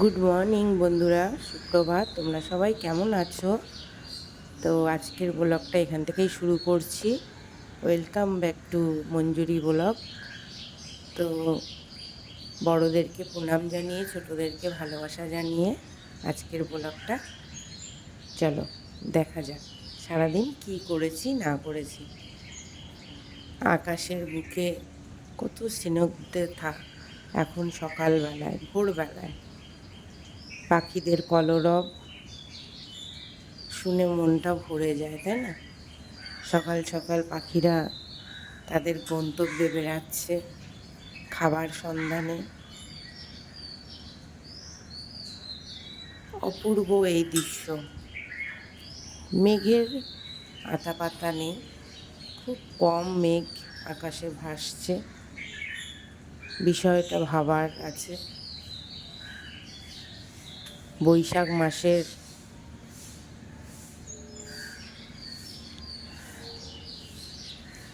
Good morning বন্ধুরা। সুপ্রভাত। তোমরা সবাই কেমন আছো? তো আজকের ব্লগটা এখান থেকেই শুরু করছি। Welcome back to Manjuri blog. তো বড়োদেরকে প্রণাম জানিয়ে, ছোটোদেরকে ভালোবাসা জানিয়ে আজকের ব্লগটা। চলো, দেখা যাক সারাদিন কি করেছি, না করেছি। আকাশের বুকে কত স্নিগ্ধ থাক এখন সকালবেলায়, ভোরবেলায় পাখিদের কলরব, শুনে মনটা ভরে যায়, তাই না? সকাল সকাল পাখিরা তাদের গন্তব্যে বেড়াচ্ছে খাবার সন্ধানে। অপূর্ব এই দৃশ্য। মেঘের আতা পাতা নেই, খুব কম মেঘ আকাশে ভাসছে। বিষয়টা ভাবার আছে। বৈশাখ মাসের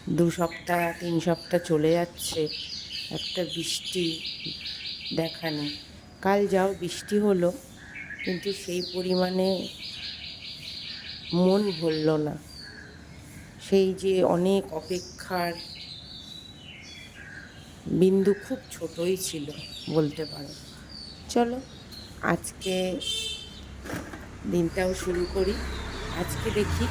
দু সপ্তাহ, তিন সপ্তাহ চলে যাচ্ছে। একটা বৃষ্টি দেখা নেই। কাল যাও, বৃষ্টি হলো, কিন্তু সেই পরিমাণে মন ভরল না। সেই যে অনেক অপেক্ষার বিন্দু খুব ছোটই ছিল, বলতে পারো। চলো। আজকে দিনটাও শুরু করি। আজকে দেখি,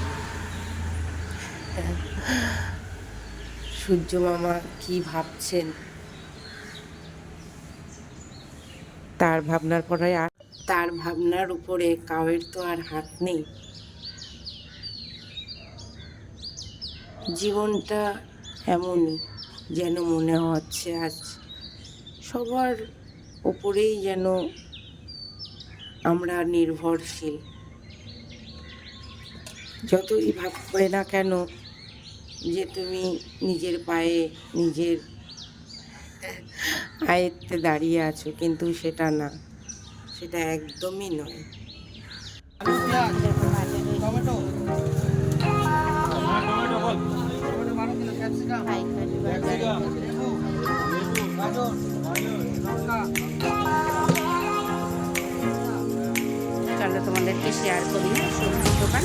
সূর্য মামা কি ভাবছেন? তার ভাবনার পরে আর তার ভাবনার উপরে কাউয়ের তো আর হাত নেই। জীবনটা এমনই যেন মনে হচ্ছে আজ। সবার ওপরেই যেন আমরা নির্ভরশীল। যতই ভাববে না কেন যে তুমি নিজের পায়ে নিজের আয়ত্তে দাঁড়িয়ে আছো কিন্তু সেটা না। সেটা একদমই নয়। Kilo capsicum. চলো তোমাদেরকে শেয়ার করি সবজির দোকান।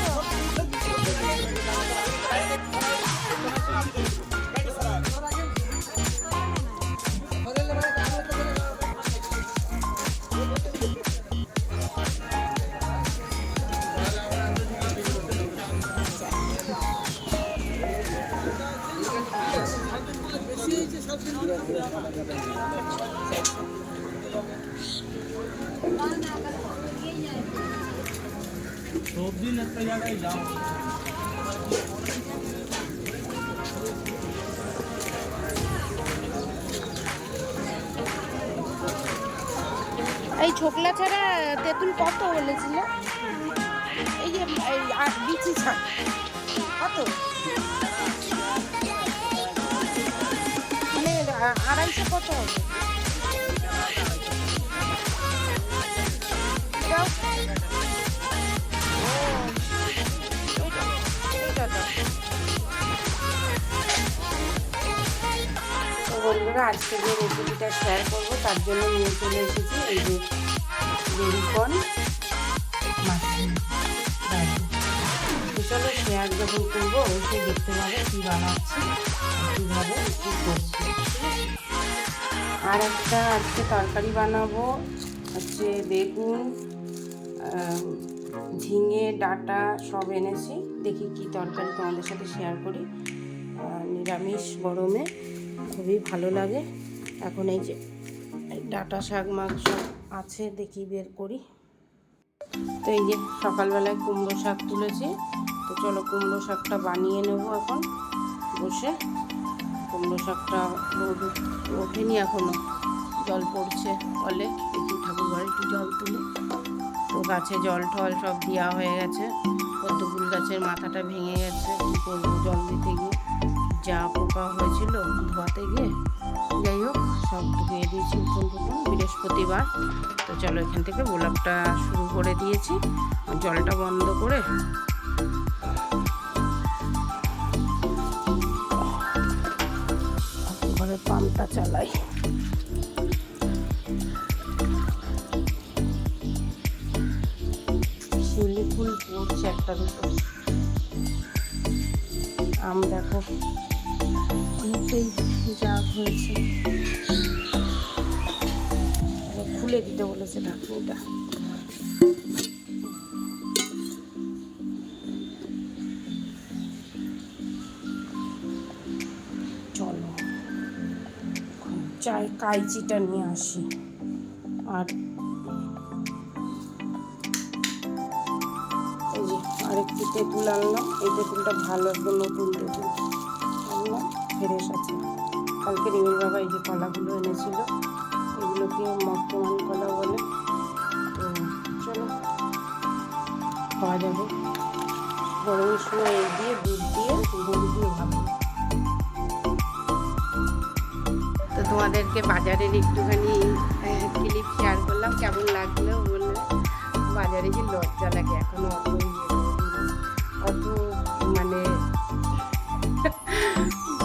সবজি একটা জায়গায় যাও এই ছোকলা ছাড়া তেঁতুল কত বলেছিল? এই যে বিচি ছাড়া। কত? আড়াইশো কত বন্ধুরা, আজকে যে রেসিপিটা শেয়ার করব, তার জন্য নিয়ে চলে এসেছি এই যে শেয়ার যখন করব, অবশ্যই দেখতে পাবে কী বানাচ্ছি, কীভাবে, কী করছি। আর একটা আজকে তরকারি বানাবো হচ্ছে বেগুন ঝিঙে, ডাটা সব এনেছি। দেখি কি তরকারি তোমাদের সাথে শেয়ার করি। নিরামিষ গরমে খুবই ভালো লাগে। এখন এই যে ডাটা শাক, মাংস আছে, দেখি বের করি। তো এই যে সকালবেলায় কুমড়ো শাক তুলেছি। তো চলো কুমড়ো শাকটা বানিয়ে নেব এখন। বসে কুমড়ো শাকটা ওঠেনি এখনও। জল পড়ছে কলে, একটু ঠাকুর ঘরে একটু জল তুলে। তো গাছে জল টল সব দেওয়া হয়ে গেছে। পদ্ম ফুল গাছের মাথাটা ভেঙে গেছে। জল দিতে গিয়ে? যা পোকা হয়েছিল ধোয়াতে গিয়ে। যাই হোক, সব ধুয়ে দিয়েছি উঠুন টুটুন বৃহস্পতিবার। তো চলো এখান থেকে গোলাপটা শুরু করে দিয়েছি। জলটা বন্ধ করে পাম্পটা চালাই। শিউলি ফুল পড়ছে একটা দুটো। আম দেখো, অনেকটাই যা হয়েছে। খুলে দিতে বলেছে ঢাকনিটা চাই, কাইচিটা নিয়ে আসি। আর এই যে আরেকটি তেঁতুল আনলাম। এই তেঁতুলটা ভালো একদম নতুন তেঁতুল। আনলাম, ফ্রেশ আছে। কালকে রিমির বাবা এই যে কলাগুলো এনেছিল, এগুলোকে মর্তমান কলা বলে। তো চলো, খাওয়া যাবে। গরমের সময় এই দিয়ে, দুধ দিয়ে গুড় দিয়ে ভালো তোমাদেরকে বাজারের একটুখানি ক্লিপ শেয়ার করলাম, কেমন লাগল বললে বাজারে যে লজ্জা লাগে, এখনও অত ইয়ে অত মানে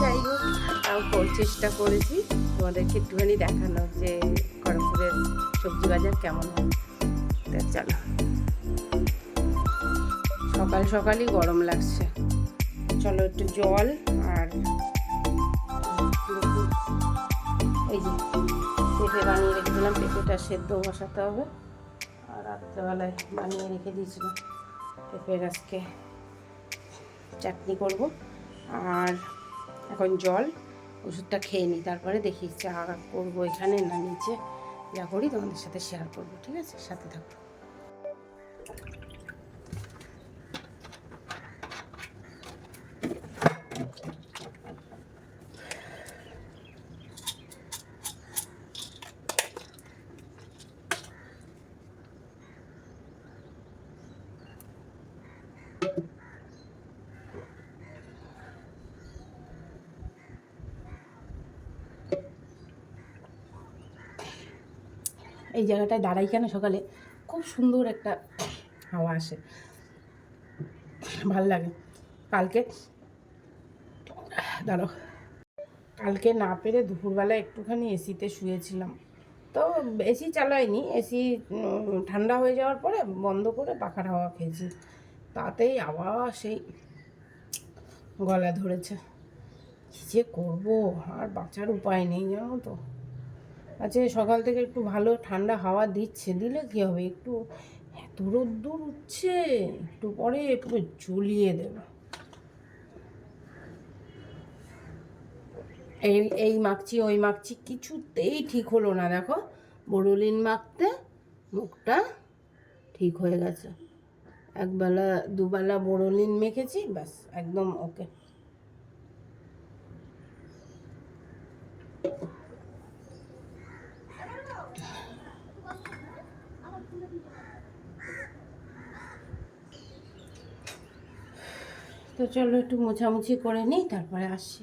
যাই হোক, তাও চেষ্টা করেছি। তোমাদেরকে একটুখানি দেখানো যে খড়গপুরের সবজি বাজার কেমন হয়। চলো। সকাল সকালই গরম লাগছে। চলো একটু জল আর এই পেঁপে বানিয়ে রেখে দিলাম পেঁপেটা সেদ্ধ বসাতে হবে। আর রাত্রেবেলায় বানিয়ে রেখে দিয়েছিলাম পেঁপে গাছকে চাটনি করব। আর এখন জল, ওষুধটা খেয়ে নিই, তারপরে দেখি চা করব এখানে না নিচে। যা করি তোমাদের সাথে শেয়ার করব, ঠিক আছে? সাথে থাকো। এই জায়গাটায় দাঁড়াই কেন সকালে? খুব সুন্দর একটা হাওয়া আসে। ভালো লাগে। কালকে দাঁড়ো কালকে না পেরে দুপুরবেলা একটুখানি এসিতে শুয়েছিলাম। তো এসি চালাইনি। এসি ঠান্ডা হয়ে যাওয়ার পরে বন্ধ করে পাখার হাওয়া খেয়েছি। তাতেই আবার সেই গলা ধরেছে। কী যে করব? আর বাঁচার উপায় নেই, জানো তো। আচ্ছা সকাল থেকে একটু ভালো ঠান্ডা হাওয়া দিচ্ছে, দিলে কি হবে? একটু এত রোদ্দুর উঠছে, একটু পরে পুরো জ্বলিয়ে দেবে। এই এই মাখছি, ওই মাখছি, কিছুতেই ঠিক হলো না, দেখো। বড়লিন মাখতে মুখটা ঠিক হয়ে গেছে। একবেলা, দুবেলা বড়লিন মেখেছি, ব্যাস, একদম ওকে। তো চলো একটু মোছামুছি করে নিই তারপরে আসি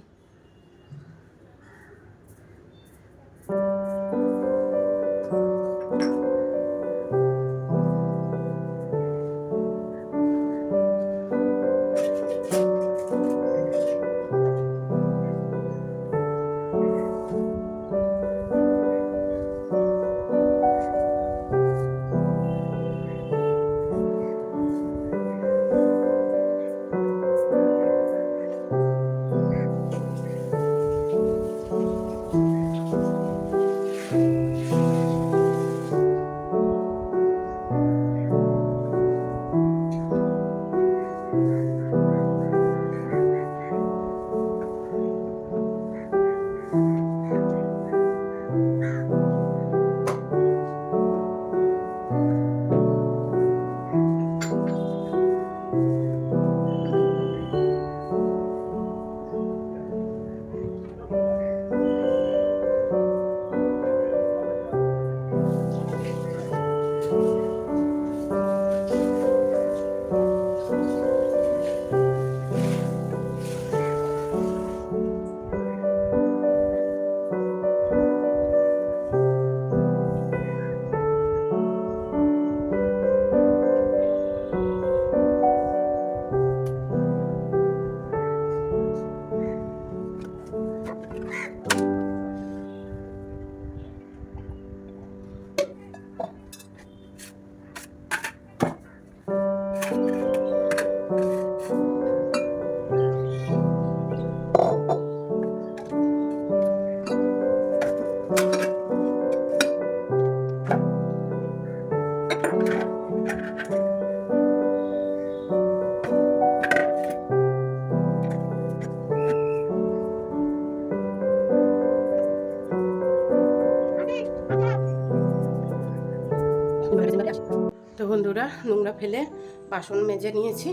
নোংরা ফেলে বাসন মেজে নিয়েছি।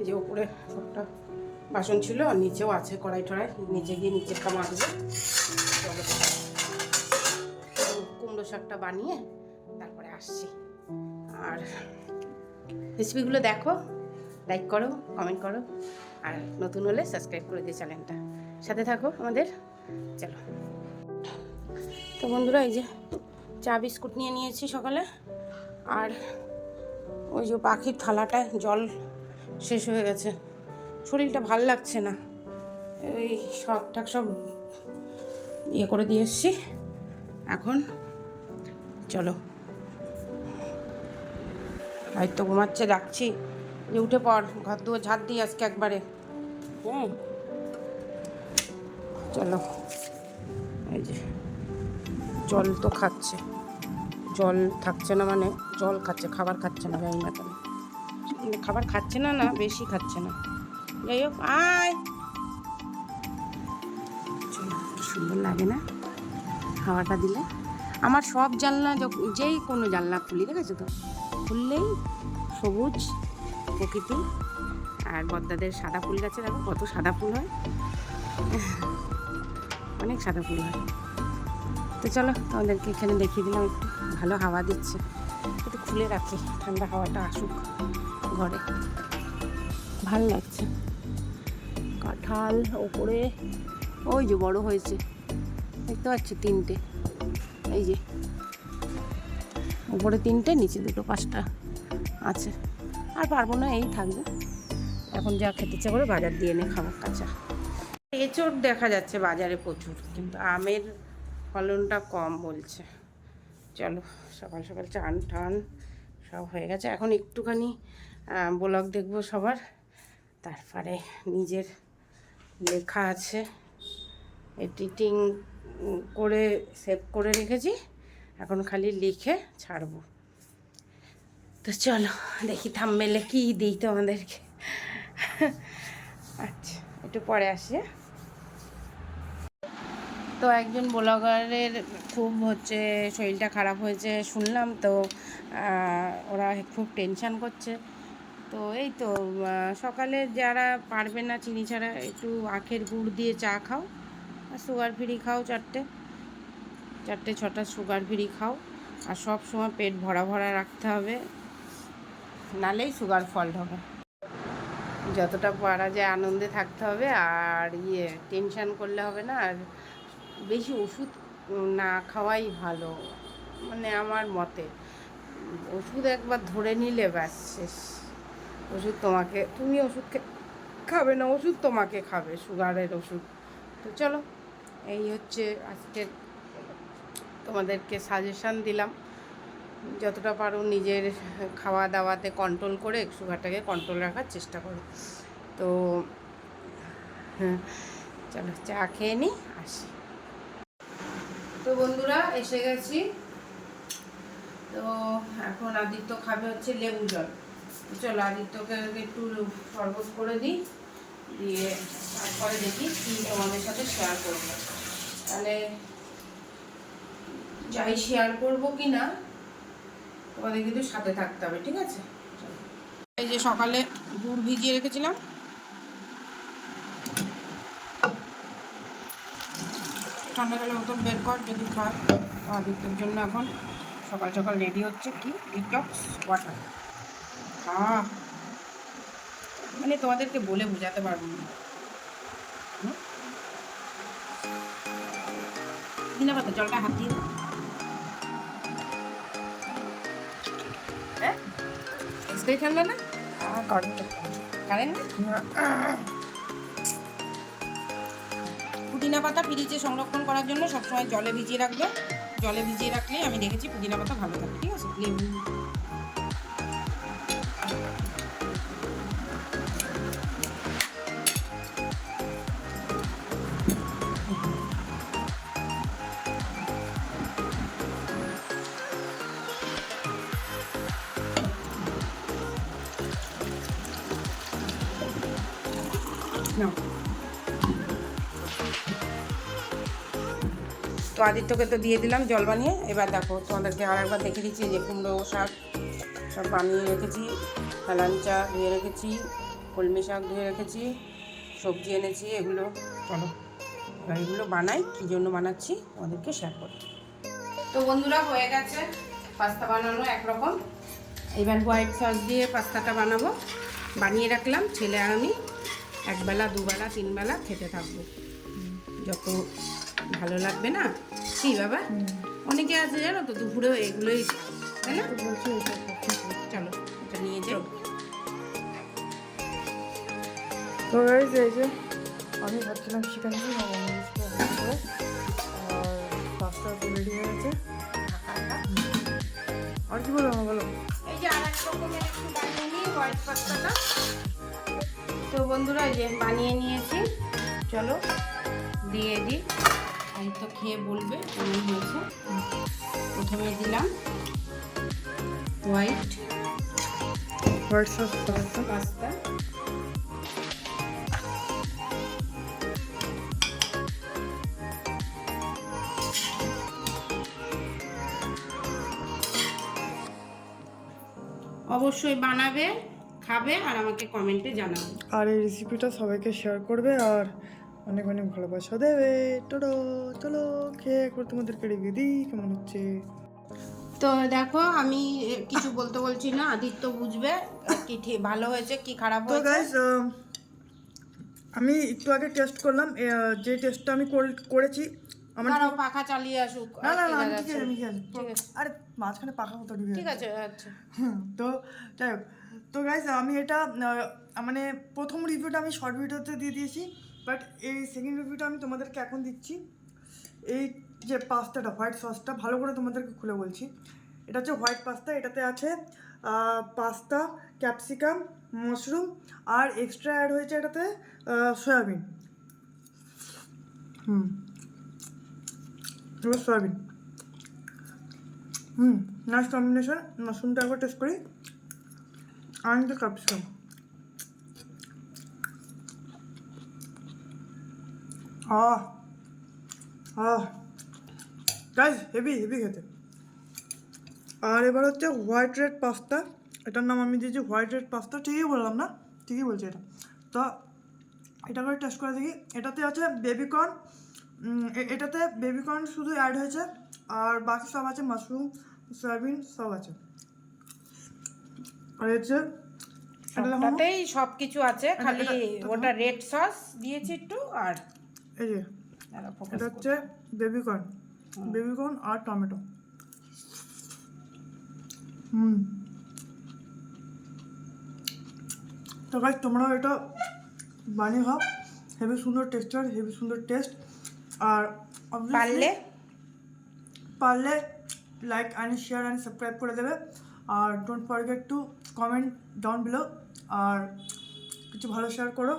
এই যে উপরে সবটা বাসন ছিল আর নিচেও আছে কড়াই টড়াই। নিচে গিয়ে নিচেরটা চলো। কুমড়ো শাকটা বানিয়ে তারপরে আসছি। আর রেসিপিগুলো দেখো লাইক করো কমেন্ট করো। আর নতুন হলে সাবস্ক্রাইব করে দিও চ্যানেলটা। সাথে থাকো আমাদের। চলো। তো বন্ধুরা, এই যে চা বিস্কুট নিয়ে নিয়েছি সকালে। আর ওই যে পাখির থালাটায় জল শেষ হয়ে গেছে। শরীরটা ভালো লাগছে না। এই সব ঠাক সব ইয়ে করে দিয়ে এসছি। এখন চলো। হয়তো ঘুমাচ্ছে, ডাকছি। যে উঠে পড়, ঘর দুয়ার ঝাড় দিই আজকে একবারে। হুম। চলো। এই যে জল তো খাচ্ছে। জল থাকছে না মানে জল খাচ্ছে, খাবার খাচ্ছে না জানি না কেন। মানে খাবার খাচ্ছে না না, বেশি খাচ্ছে না। যাই হোক, আয়। সুন্দর লাগে না, হাওয়াটা দিলে। আমার সব জানলা যেই কোনো জানলা খুলি, দেখেছ তো? খুললেই সবুজ প্রকৃতি, আর বদ্দাদের সাদা ফুল গাছে দেখো কত সাদা ফুল হয়। অনেক সাদা ফুল হয়। তো চলো, তোমাদেরকে এখানে দেখিয়ে দিলাম একটু। ভালো হাওয়া দিচ্ছে। একটু খুলে রাখি, ঠান্ডা হাওয়াটা আসুক ঘরে। ভালো লাগছে। কাঁঠাল ওপরে, ওই যে বড় হয়েছে। দেখতে পাচ্ছি তিনটে। এই যে। উপরে তিনটে, নিচে দুটো, পাঁচটা আছে। আর পারব না, এই থাকবে। এখন যা খেতে ইচ্ছে করে বাজার দিয়ে এনে খাবার কাঁচা। এঁচড় দেখা যাচ্ছে বাজারে প্রচুর, কিন্তু আমের ফলনটা কম বলছে। চলো, সকাল সকাল চান টান সব হয়ে গেছে। এখন একটুখানি ব্লগ দেখব সবার। তারপরে নিজের লেখা আছে। এডিটিং করে সেভ করে রেখেছি। এখন খালি লিখে ছাড়বো। তো চলো, দেখি থামমেলে কী দিই তোমাদেরকে। আচ্ছা একটু পরে আসি হ্যাঁ? তো একজন ব্লগারের খুব হচ্ছে শরীরটা খারাপ হয়েছে শুনলাম তো ওরা খুব টেনশান করছে। তো এই তো সকালে যারা পারবে না চিনি ছাড়া একটু আখের গুড় দিয়ে চা খাও, আর সুগার ফ্রি খাও চারটে। চারটে, ছটা সুগার ফ্রি খাও, আর সব সময় পেট ভরা ভরা রাখতে হবে, নালেই সুগার ফল্ট হবে। যতটা পারা যায় আনন্দে থাকতে হবে, আর ইয়ে টেনশান করলে হবে না, আর বেশি ওষুধ না খাওয়াই ভালো মানে আমার মতে। ওষুধ একবার ধরে নিলে ব্যাস, শেষ। ওষুধ তোমাকে, তুমি ওষুধ খাবে না, ওষুধ তোমাকে খাবে, সুগারের ওষুধ। তো চলো, এই হচ্ছে আজকের, তোমাদেরকে সাজেশান দিলাম। যতটা পারো নিজের খাওয়া দাওয়াতে কন্ট্রোল করে সুগারটাকে কন্ট্রোল রাখার চেষ্টা করো। তো হ্যাঁ চলো, চা খেয়ে নিই আসি। বন্ধুরা, এসে গেছি। তো এখন আদিত্য খাবে হচ্ছে লেবু জল। চলো আদিত্যকে একটু শরবত করে দিই, দিয়ে তারপরে দেখি কি তোমাদের সাথে শেয়ার করব। তাহলে যাই শেয়ার করব কি না, তোমাদের কিন্তু সাথে থাকতে হবে, ঠিক আছে। এই যে সকালে গুড় ভিজিয়ে রেখেছিলাম ঠান্ডা জলের মতন বের কর, যদি খায় আদিত্যের জন্য এখন সকাল সকাল রেডি হচ্ছে কি? ডিটক্স ওয়াটার হ্যাঁ মানে তোমাদেরকে বলে বোঝাতে পারব না। জলটা হাত দিয়ে হ্যাঁ? ঠান্ডা না? কারেন্ট কারেন্ট পুদিনা পাতা ফ্রিজে সংরক্ষণ করার জন্য সবসময় জলে ভিজিয়ে রাখবে। জলে ভিজিয়ে রাখলে আমি দেখেছি পুদিনা পাতা ভালো থাকে, ঠিক আছে? লেবু। No. তো আদিত্যকে তো দিয়ে দিলাম জল বানিয়ে। এবার দেখো তোমাদেরকে আর একবার দেখে দিচ্ছি যে কুমড়ো শাক সব বানিয়ে রেখেছি হেলাঞ্চা ধুয়ে রেখেছি কলমি শাক ধুয়ে রেখেছি সবজি এনেছি এগুলো চলো। এবার এগুলো বানাই কী জন্য বানাচ্ছি তোমাদেরকে শেয়ার করি। তো বন্ধুরা হয়ে গেছে পাস্তা বানানো একরকম। এবার হোয়াইট সস দিয়ে পাস্তাটা বানাবো। বানিয়ে রাখলাম ছেলে আর আমি একবেলা দুবেলা তিনবেলা খেতে থাকব। যত ভালো লাগবে না? কি বাবা? অনেকে আছে জানো তো দুপুরেও এগুলোই তাই না? চলো এটা নিয়ে যাও তো এই যে আমি ভাবছিলাম চিকেন আর পাস্তা রেডি আর কি বলো বলো? এই যে আর এক রকমের একটু বানিয়ে নিই হোয়াইট পাস্তাটা তো বন্ধুরা এই যে বানিয়ে নিয়েছি। চলো দিয়ে দিই। এই তো খেয়ে বলবে কেমন হয়েছে। প্রথমে দিলাম হোয়াইট হোয়াইট সস পাস্তা। অবশ্যই বানাবে খাবে আর আমাকে কমেন্টে জানাবে। আর এই রেসিপিটা সবাইকে শেয়ার করবে আর অনেক অনেক ভালোবাসা দেবে। টোটো চলো খেয়ে একবার তোমাদেরকে রিভিউ দিই কেমন হচ্ছে? তো দেখো আমি কিছু বলতে বলছি না আদিত্য বুঝবে কি ঠিক ভালো হয়েছে কি খারাপ তো হয়েছে? গাইজ আমি একটু আগে টেস্ট করলাম যে টেস্টটা আমি কর- করেছি আমার পাখা চালিয়ে আসুক। না না না ঠিক আছে। আরে মাঝখানে পাখা মতো ঢুকে ঠিক আছে আচ্ছা। তো যাই হোক তো গাইজ আমি এটা মানে প্রথম রিভিউটা আমি শর্ট ভিডিওতে দিয়ে দিয়েছি। বাট এই সেকেন্ড রিভিউটা আমি তোমাদেরকে এখন দিচ্ছি। এই যে পাস্তাটা হোয়াইট সসটা ভালো করে তোমাদেরকে খুলে বলছি। এটা হচ্ছে হোয়াইট পাস্তা এটাতে আছে পাস্তা ক্যাপসিকাম মাশরুম আর এক্সট্রা অ্যাড হয়েছে এটাতে সয়াবিন হুম। সয়াবিন হুম নাইস কম্বিনেশন মাশরুমটা একবার টেস্ট করি। and the আহ আহ। গাইজ হেভি হেভি খেতে। আর এবার হচ্ছে হোয়াইট রেড পাস্তা এটার নাম আমি দিয়েছি হোয়াইট রেড পাস্তা ঠিকই বললাম না? ঠিকই বলছি এটা। তো এটা করে টেস্ট করে দেখি। এটাতে আছে বেবিকর্ন এটাতে বেবিকর্ন শুধু অ্যাড হয়েছে। আর বাকি সব আছে মাশরুম সয়াবিন সব আছে। আর হচ্ছে সবটাতেই সব কিছু আছে খালি ওটা রেড সস দিয়েছি একটু আর এই যে এটা। হচ্ছে বেবিকর্ন। বেবিকর্ন আর টমেটো। হুম। তো গাইজ তোমরাও এটা বানিয়ে খাও। হেভি সুন্দর টেক্সচার হেভি সুন্দর টেস্ট আর পারলে? পারলে like and share and subscribe করে দেবে। আর don't forget to comment down below আর কিছু ভালো শেয়ার করো।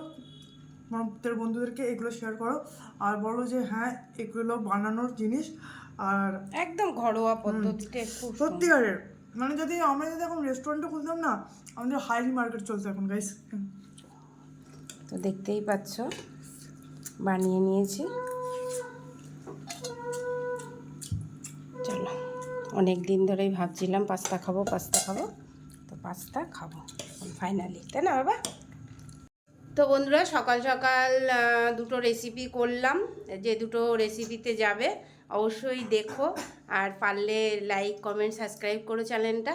তোমাদের বন্ধুদেরকে এগুলো শেয়ার করো আর বলো যে হ্যাঁ এগুলো বানানোর জিনিস আর একদম ঘরোয়া পদ্ধতিতে সত্যিকারের মানে যদি আমরা যদি এখন রেস্টুরেন্টে খুলতাম না আমাদের হাইলি মার্কেট চলছে এখন গাইস তো দেখতেই পাচ্ছ বানিয়ে নিয়েছি। চলো অনেক দিন ধরেই ভাবছিলাম পাস্তা খাব পাস্তা খাব। তো পাস্তা খাব ফাইনালি তাই না বাবা? তো বন্ধুরা সকাল সকাল দুটো রেসিপি করলাম। যে দুটো রেসিপিতে যাবে অবশ্যই দেখো। আর পারলে লাইক কমেন্ট সাবস্ক্রাইব করো চ্যানেলটা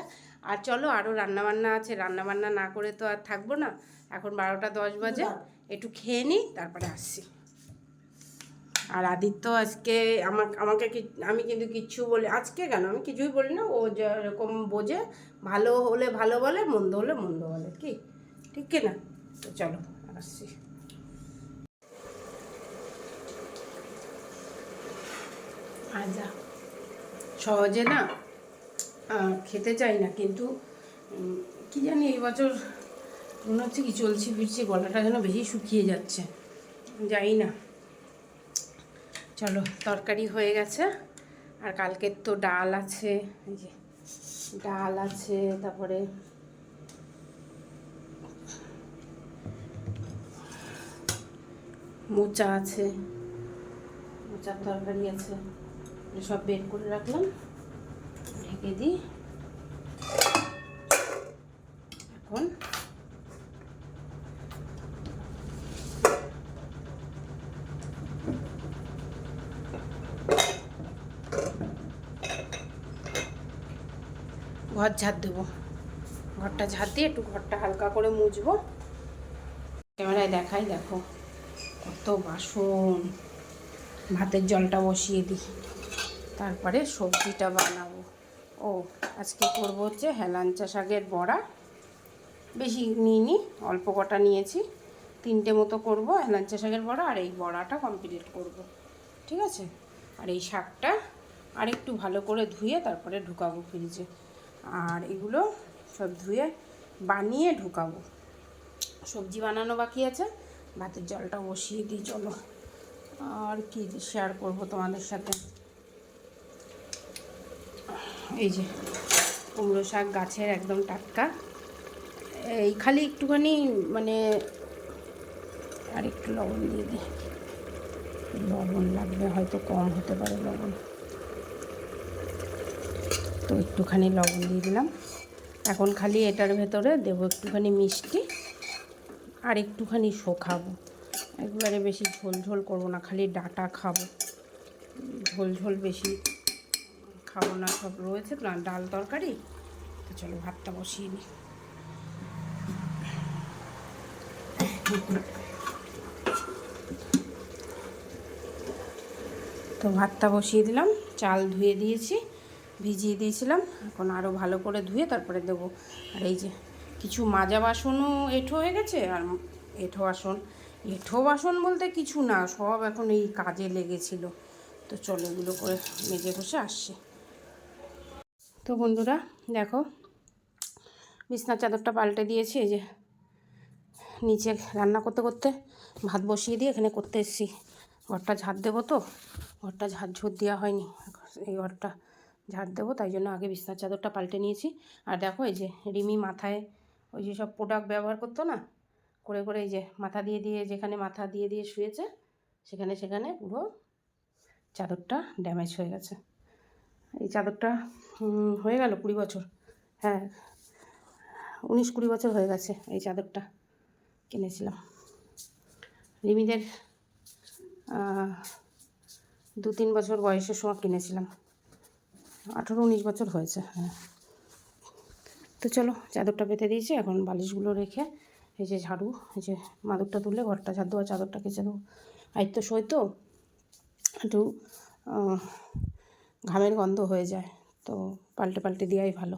আর চলো আরও রান্নাবান্না আছে। রান্নাবান্না না করে তো আর থাকব না। এখন বারোটা দশ বাজে। একটু খেয়ে নিই তারপরে আসছি। আর আদিত্য আজকে আমার আমাকে কি আমি কিন্তু কিচ্ছু বলি আজকে কেন? আমি কিছুই বলি না। ও যেরকম বোঝে ভালো হলে ভালো বলে মন্দ হলে মন্দ বলে। কি? ঠিক কি না? তো চলো। আসছি। আজা সহজে না খেতে চাই না, কিন্তু কি জানি এই বছর মনে হচ্ছে কি চলছে ফিরছি, গলাটা যেন বেশি শুকিয়ে যাচ্ছে, যাই না। চলো, তরকারি হয়ে গেছে, আর কালকের তো ডাল আছে যে ডাল আছে, তারপরে মোচা আছে, মোচার তরকারি আছে। সব বের করে রাখলাম, ঢেকে দিই। এখন ঘর ঝাড় দেবো। ঘরটা ঝাড় দিয়ে একটু ঘরটা হালকা করে মুছবো। ক্যামেরায় দেখাই, দেখো। কত বাসন, ভাতের জলটা বসিয়ে দিই। তারপরে সবজিটা বানাবো। ও, আজকে করব হচ্ছে হেলাঞ্চা শাকের বড়া। বেশি নিইনি, অল্প কটা নিয়েছি। তিনটে মতো করব হেলাঞ্চা শাকের বড়া আর এই বড়াটা কমপ্লিট করব। ঠিক আছে? আর এই শাকটা আর একটু ভালো করে ধুয়ে তারপরে ঢুকাবো ফ্রিজে। আর এগুলো সব ধুয়ে বানিয়ে ঢুকাবো। সবজি বানানো বাকি আছে। ভাতের জলটা বসিয়ে দিই, চলো। আর কি শেয়ার করব তোমাদের সাথে? এই যে, কুমড়ো শাক গাছের একদম টাটকা। এই খালি একটুখানি মানে আর একটু লবণ দিয়ে দিই। লবণ লাগবে, হয়তো কম হতে পারে লবণ। তো একটুখানি লবণ দিয়ে দিলাম। এখন খালি এটার ভেতরে দেবো একটুখানি মিষ্টি। আর একটুখানি শোকাবো। একবারে বেশি ঝোল ঝোল করব না, খালি ডাটা খাব। ঝোল ঝোল বেশি খাব না, সব রয়েছে না, ডাল তরকারি? তো চলো ভাতটা বসিয়ে দিই তো ভাতটা বসিয়ে দিলাম, চাল ধুয়ে দিয়েছি, ভিজিয়ে দিয়েছিলাম, এখন আরও ভালো করে ধুয়ে তারপরে দেবো। আর এই যে কিছু মাজা বাসনও এঁঠো হয়ে গেছে আর এঁঠো বাসন এঁঠো বাসন বলতে কিছু না, সব এখন এই কাজে লেগেছিল। তো চলো এগুলো করে মেজে বসে আসছি। তো বন্ধুরা, দেখো, বিছনার চাদরটা পাল্টে দিয়েছি, এই যে নিচে রান্না করতে করতে ভাত বসিয়ে দিয়ে এখানে করতে এসেছি। ঘরটা ঝাড় দেবো তো, ঘরটা ঝাড় ঝুট দেওয়া হয়নি। এই ঘরটা ঝাড় দেবো, তাই জন্য আগে বিছনার চাদরটা পাল্টে নিয়েছি। আর দেখো, এই যে রিমি মাথায় ওই যে সব প্রোডাক্ট ব্যবহার করতো না, করে করে এই যে মাথা দিয়ে দিয়ে যেখানে মাথা দিয়ে দিয়ে শুয়েছে, সেখানে সেখানে পুরো চাদরটা ড্যামেজ হয়ে গেছে। এই চাদরটা হয়ে গেল কুড়ি বছর। হ্যাঁ উনিশ কুড়ি বছর হয়ে গেছে এই চাদরটা কিনেছিলাম। রিমিদের দু তিন বছর বয়সের সময় কিনেছিলাম। আঠেরো উনিশ বছর হয়েছে হ্যাঁ। তো চলো চাদরটা পেতে দিয়েছি, এখন বালিশগুলো রেখে এই যে ঝাড়ু, এই যে মাদুরটা তুলে ঘরটা ঝাড় দেওয়া চাদরটা কেচে দেবো আর তো তো একটু ঘামের গন্ধ হয়ে যায়, তো পাল্টে পাল্টে দেওয়াই ভালো।